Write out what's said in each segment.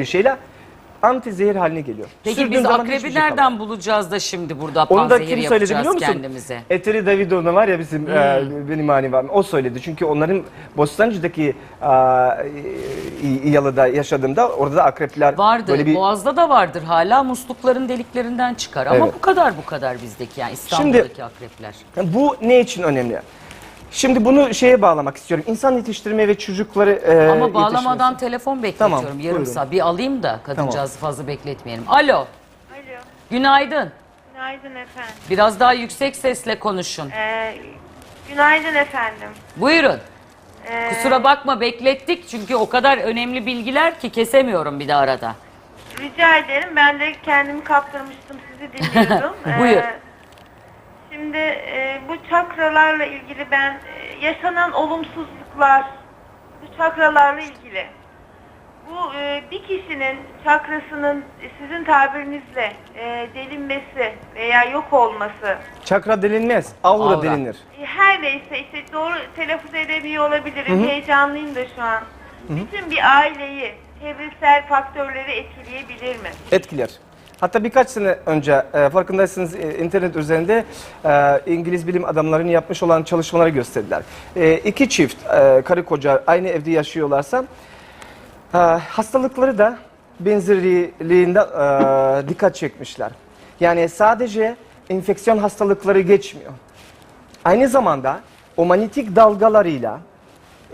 bir şeyle anti zehir haline geliyor. Peki Sürdüğün biz zaman akrebi şey nereden kalmıyor. bulacağız da şimdi burada Onu da panzehir kim söyledi yapacağız biliyor musun? kendimize? Eteri Davidoğlu var ya bizim e, benim hanımım. O söyledi. Çünkü onların Bostancı'daki e, yalıda yaşadığımda orada da akrepler Vardı. böyle bir Boğaz'da da vardır hala muslukların deliklerinden çıkar. Ama Evet. bu kadar bu kadar bizdeki yani İstanbul'daki akrepler. Bu ne için önemli? Şimdi bunu şeye bağlamak istiyorum. İnsan yetiştirme ve çocukları e, Ama bağlamadan yetişmesi. telefon bekletiyorum Tamam, yarım buyurun. saat. Bir alayım da kadıncağızı fazla bekletmeyelim. Alo, Alo, günaydın. günaydın efendim. Biraz daha yüksek sesle konuşun. Ee, günaydın efendim. Buyurun. Ee, Kusura bakma beklettik çünkü o kadar önemli bilgiler ki kesemiyorum bir de arada. rica ederim. Ben de kendimi kaptırmıştım, sizi dinliyordum. Buyur. Şimdi e, bu çakralarla ilgili ben e, yaşanan olumsuzluklar, bu çakralarla ilgili. Bu e, bir kişinin çakrasının sizin tabirinizle e, delinmesi veya yok olması Çakra delinmez, aura, Aura. delinir. E, Her neyse işte doğru telaffuz edemiyor olabilirim. Heyecanlıyım da şu an. Bütün bir aileyi çevresel faktörleri etkileyebilir mi? Etkiler. Hatta birkaç sene önce e, farkındaysanız e, internet üzerinde e, İngiliz bilim adamlarının yapmış olan çalışmaları gösterdiler. E, iki çift e, karı koca aynı evde yaşıyorlarsa e, hastalıkları da benzerliğinde e, dikkat çekmişler. Yani sadece enfeksiyon hastalıkları geçmiyor. Aynı zamanda o manyetik dalgalarıyla,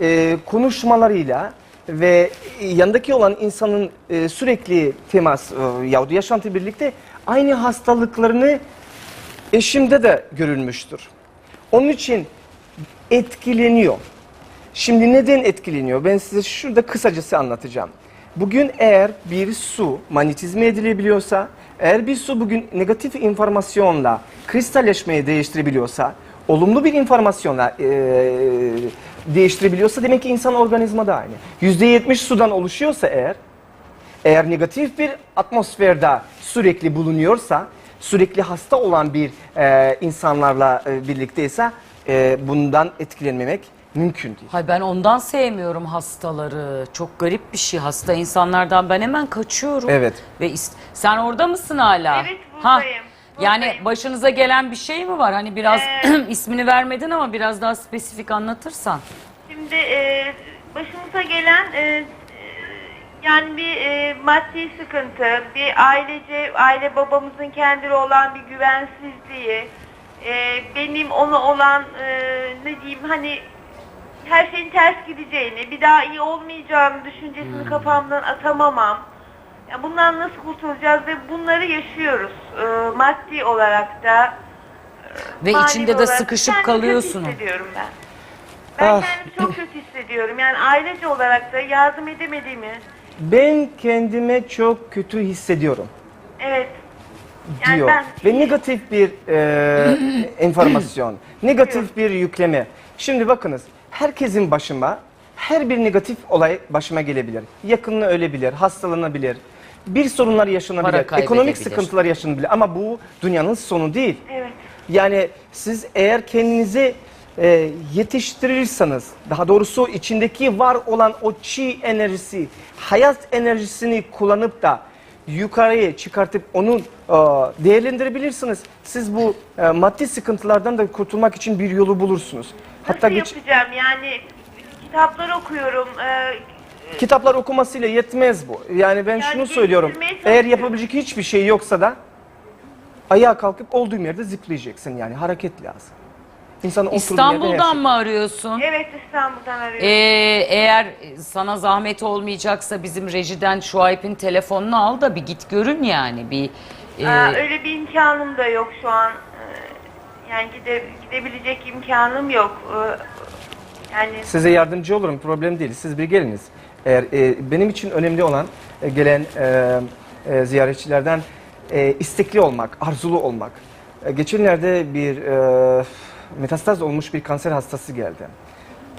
e, konuşmalarıyla ve yanındaki olan insanın e, sürekli temas e, yahut yaşantı birlikte aynı hastalıklarını eşimde de görülmüştür. Onun için etkileniyor. Şimdi neden etkileniyor? Ben size şurada kısacası anlatacağım. Bugün eğer bir su manyetizme edilebiliyorsa, eğer bir su bugün negatif informasyonla kristalleşmeyi değiştirebiliyorsa, olumlu bir informasyonla eee, değiştirebiliyorsa demek ki insan organizma da aynı. %70 sudan oluşuyorsa eğer, eğer negatif bir atmosferde sürekli bulunuyorsa, sürekli hasta olan bir eee, insanlarla e, birlikteyse e, bundan etkilenmemek mümkün değil. Hay ben ondan sevmiyorum hastaları. Çok garip bir şey. Hasta insanlardan ben hemen kaçıyorum. Evet. Ve is- sen orada mısın hala? Evet, buradayım, Yani başınıza gelen bir şey mi var? Hani biraz Ee, ismini vermedin ama biraz daha spesifik anlatırsan. Şimdi e, başımıza gelen e, e, yani bir e, maddi sıkıntı, bir ailece, aile babamızın kendine olan bir güvensizliği, e, benim ona olan e, ne diyeyim hani her şeyin ters gideceğini, bir daha iyi olmayacağını düşüncesini kafamdan atamamam. Ya bundan nasıl kurtulacağız ve bunları yaşıyoruz e, maddi olarak da. Ve manevi içinde de sıkışıp kendimi kalıyorsun. Kötü hissediyorum ben. Ben Ah. kendimi çok kötü hissediyorum. Yani ailece olarak da yardım edemediğimi. Ben kendime çok kötü hissediyorum Evet. Yani diyor. ben Ve negatif bir e, enformasyon, negatif bir yükleme. Şimdi bakınız, herkesin başıma, her bir negatif olay başıma gelebilir. Yakınına ölebilir, hastalanabilir, bir sorunlar yaşanabilir, Para ekonomik kaybedebilir. sıkıntılar yaşanabilir. Ama bu dünyanın sonu değil. evet. Yani siz eğer kendinizi e, yetiştirirseniz, daha doğrusu içindeki var olan o çi enerjisi, hayat enerjisini kullanıp da yukarıya çıkartıp onu e, değerlendirebilirsiniz. Siz bu e, maddi sıkıntılardan da kurtulmak için bir yolu bulursunuz. Hatta Nasıl geç, yapacağım? Yani kitaplar okuyorum. Ee, kitaplar okumasıyla yetmez bu. Yani ben Yani şunu söylüyorum. geliştirmeye Eğer çalışıyorum. yapabilecek hiçbir şey yoksa da ayağa kalkıp olduğum yerde zıplayacaksın yani hareket lazım. İnsan oturduğu yerde her İstanbul'dan mı arıyorsun? evet İstanbul'dan arıyorum. Ee, eğer sana zahmet olmayacaksa bizim rejiden Şuayb'in telefonunu al da bir git görün yani. Bir e, Aa, öyle bir imkanım da yok şu an. Ee, yani gide, gidebilecek imkanım yok. Ee, yani Size yardımcı olurum problem değil. Siz bir geliniz. Eğer e, benim için önemli olan e, gelen e, e, ziyaretçilerden e, istekli olmak, arzulu olmak. E, geçenlerde bir e, metastaz olmuş bir kanser hastası geldi.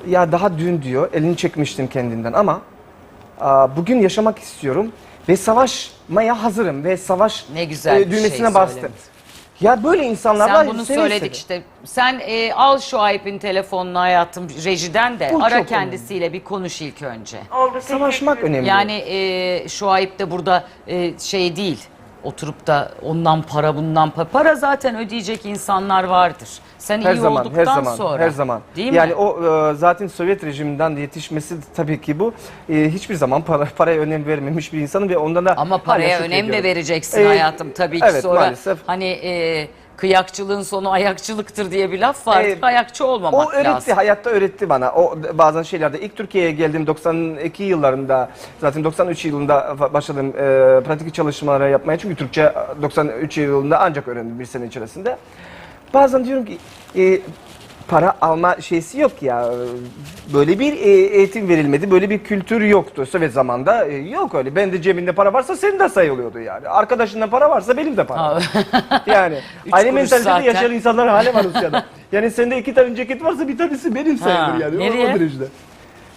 Ya daha dün diyor elini çekmiştim kendinden ama a, bugün yaşamak istiyorum ve savaşmaya hazırım ve savaş Ne güzel bir düğmesine şey bastım. söylemiş. Ya böyle insanlar var. Sen bunu seve söyledik seve. işte. Sen e, al şu Ayıp'in telefonunu hayatım rejiden de Bu ara çok kendisiyle bir konuş ilk önce. Oldu. Savaşmak önemli. Yani e, şu Ayıp da burada e, şey değil. Oturup da ondan para bundan para. Para zaten ödeyecek insanlar vardır. Sen her iyi zaman, olduktan her zaman, sonra. her zaman. Değil yani mi? o e, zaten Sovyet rejiminden de yetişmesi tabii ki bu. E, hiçbir zaman para, paraya önem vermemiş bir insanın ve ondan da Ama paraya önem de vereceksin Ee, hayatım tabii ki evet, sonra. maalesef. Hani e, kıyakçılığın sonu ayakçılıktır diye bir laf var. Ee, Ayakçı olmamak O öğretti, lazım. hayatta öğretti bana. O bazen şeylerde. ilk Türkiye'ye geldim 92 yıllarında, zaten 93 yılında başladım e, pratik çalışmaları yapmaya. Çünkü Türkçe e, 93 yılında ancak öğrendim bir sene içerisinde. Bazen diyorum ki e, para alma şeysi yok ya. Böyle bir e, eğitim verilmedi, böyle bir kültür yoktu Sovyet zamanda. E, yok öyle. Ben de cebinde para varsa senin de sayılıyordu yani. Arkadaşında para varsa benim de para. Var. yani aynı mentalitede yaşayan insanlar hale var Rusya'da. Yani sende iki tane ceket varsa bir tanesi benim sayılır yani. O- nereye? O derecede.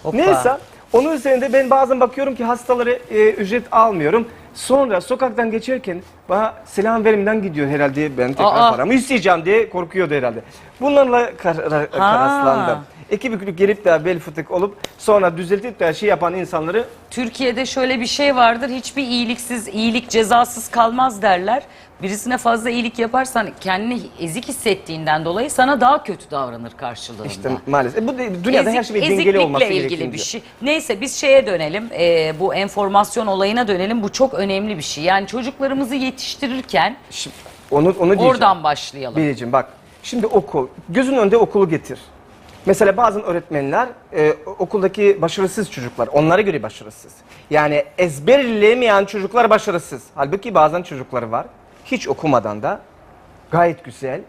Hoppa. Neyse onun üzerinde ben bazen bakıyorum ki hastaları e, ücret almıyorum. Sonra sokaktan geçerken bana selam verimden gidiyor herhalde ben tekrar Aa. paramı isteyeceğim diye korkuyordu herhalde. Bunlarla kar, ra- karaslandım. İki büklük gelip de bel fıtık olup sonra düzeltip de şey yapan insanları Türkiye'de şöyle bir şey vardır. Hiçbir iyiliksiz, iyilik cezasız kalmaz derler. Birisine fazla iyilik yaparsan kendini ezik hissettiğinden dolayı sana daha kötü davranır karşılığında. işte maalesef. E, bu dünyada her Ezik- şey bir dengeli eziklikle olması ilgili gerekiyor. bir şey. Neyse biz şeye dönelim. e, bu enformasyon olayına dönelim. Bu çok önemli bir şey. Yani çocuklarımızı yetiştirirken Şimdi onu, onu diyeceğim. oradan başlayalım. Bileceğim bak. Şimdi okul. Gözün önünde okulu getir. Mesela bazı öğretmenler e, okuldaki başarısız çocuklar. Onlara göre başarısız. Yani ezberleyemeyen çocuklar başarısız. Halbuki bazen çocukları var. Hiç okumadan da gayet güzel,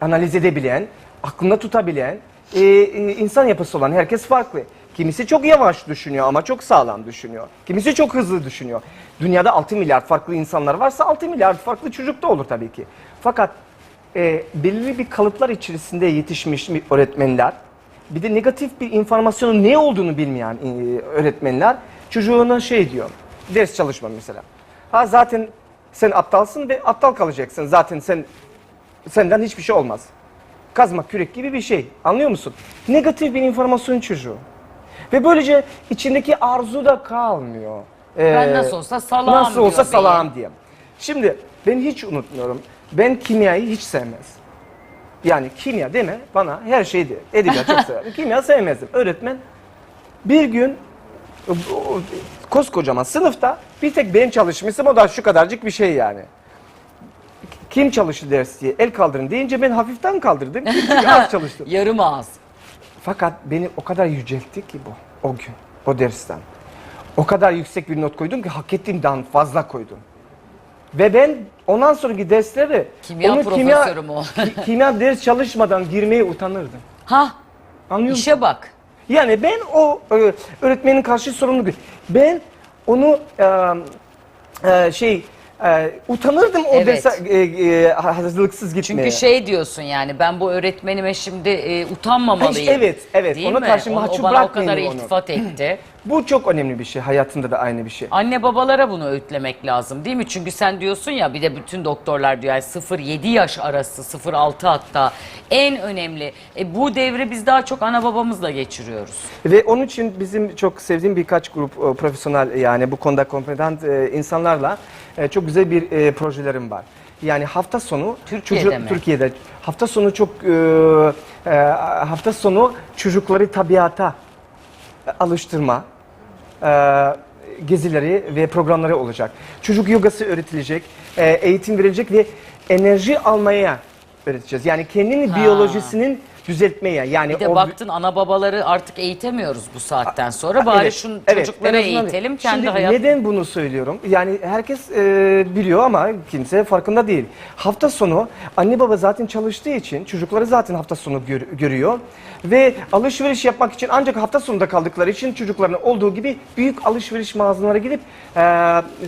analiz edebilen, aklında tutabilen, e, e, insan yapısı olan herkes farklı. Kimisi çok yavaş düşünüyor ama çok sağlam düşünüyor. Kimisi çok hızlı düşünüyor. Dünyada 6 milyar farklı insanlar varsa 6 milyar farklı çocuk da olur tabii ki. Fakat e, belirli bir kalıplar içerisinde yetişmiş mi- öğretmenler, bir de negatif bir informasyonun ne olduğunu bilmeyen e, öğretmenler çocuğuna şey diyor, ders çalışma mesela. Ha zaten sen aptalsın ve aptal kalacaksın. Zaten sen senden hiçbir şey olmaz. Kazma kürek gibi bir şey. Anlıyor musun? Negatif bir informasyon çocuğu. Ve böylece içindeki arzu da kalmıyor. Ben Ee, nasıl olsa salağım Nasıl olsa diyor salağım diye. Şimdi ben hiç unutmuyorum. Ben kimyayı hiç sevmez. Yani kimya deme bana her şeydi. Edebiyat çok severim. Kimya sevmezdim. Öğretmen bir gün koskocaman sınıfta bir tek ben çalışmışım o da şu kadarcık bir şey yani. Kim çalıştı ders diye el kaldırın deyince ben hafiften kaldırdım. Çünkü az çalıştım. Yarım ağız. Fakat beni o kadar yüceltti ki bu o gün o dersten. O kadar yüksek bir not koydum ki hak ettiğimden fazla koydum. Ve ben ondan sonraki derslere Kimya onu mü o? ki- kimya ders çalışmadan girmeye utanırdım. Ha Anlıyor musun? işe bak. Yani ben o e, öğretmenin karşı sorumlu. Ben onu e, e, şey e, utanırdım o Evet. derse e, e, hazırlıksız gitmeye. Çünkü şey diyorsun yani ben bu öğretmenime şimdi e, utanmamalıyım. Ha, evet, evet. Değil Ona mi? karşı O- mahcup o bana o kadar bırakmayayım onu. iltifat etti. Bu çok önemli bir şey. Hayatında da aynı bir şey. Anne babalara bunu öğütlemek lazım değil mi? Çünkü sen diyorsun ya bir de bütün doktorlar diyor yani 0-7 yaş arası 0-6 hatta en önemli. E, bu devri biz daha çok ana babamızla geçiriyoruz. Ve onun için bizim çok sevdiğim birkaç grup e, profesyonel yani bu konuda kompetent e, insanlarla e, çok güzel bir e, projelerim var. Yani hafta sonu Türkiye'de mi? Türkiye'de hafta sonu çok e, e, hafta sonu çocukları tabiata alıştırma e, gezileri ve programları olacak. Çocuk yogası öğretilecek, e, eğitim verilecek ve enerji almaya öğreteceğiz. Yani kendinin Ha. biyolojisinin düzeltmeye yani Bir de o baktın ana babaları artık eğitemiyoruz bu saatten sonra. Bari Evet, şu evet, çocukları en azından- eğitelim kendi Şimdi hayat. neden bunu söylüyorum? Yani herkes e, biliyor ama kimse farkında değil. Hafta sonu anne baba zaten çalıştığı için çocukları zaten hafta sonu gör- görüyor ve alışveriş yapmak için ancak hafta sonunda kaldıkları için çocukların olduğu gibi büyük alışveriş mağazalara gidip e,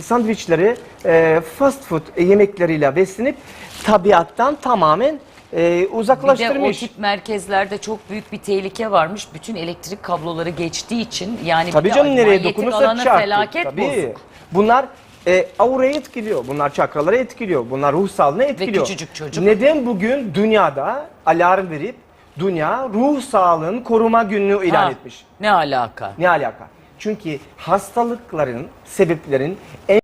sandviçleri, e, fast food yemekleriyle beslenip tabiattan tamamen e, Bir de o uzaklaştırmış. tip merkezlerde çok büyük bir tehlike varmış. Bütün elektrik kabloları geçtiği için yani bir Tabii de canım nereye dokunursa çarptı. felaket Tabii. bozuk. Bunlar E, aurayı etkiliyor. Bunlar çakraları etkiliyor. Bunlar ruh sağlığını etkiliyor. küçücük çocuk. Neden bugün dünyada alarm verip dünya ruh sağlığın koruma gününü ilan Ha, etmiş? Ne alaka? Ne alaka? Çünkü hastalıkların, sebeplerin en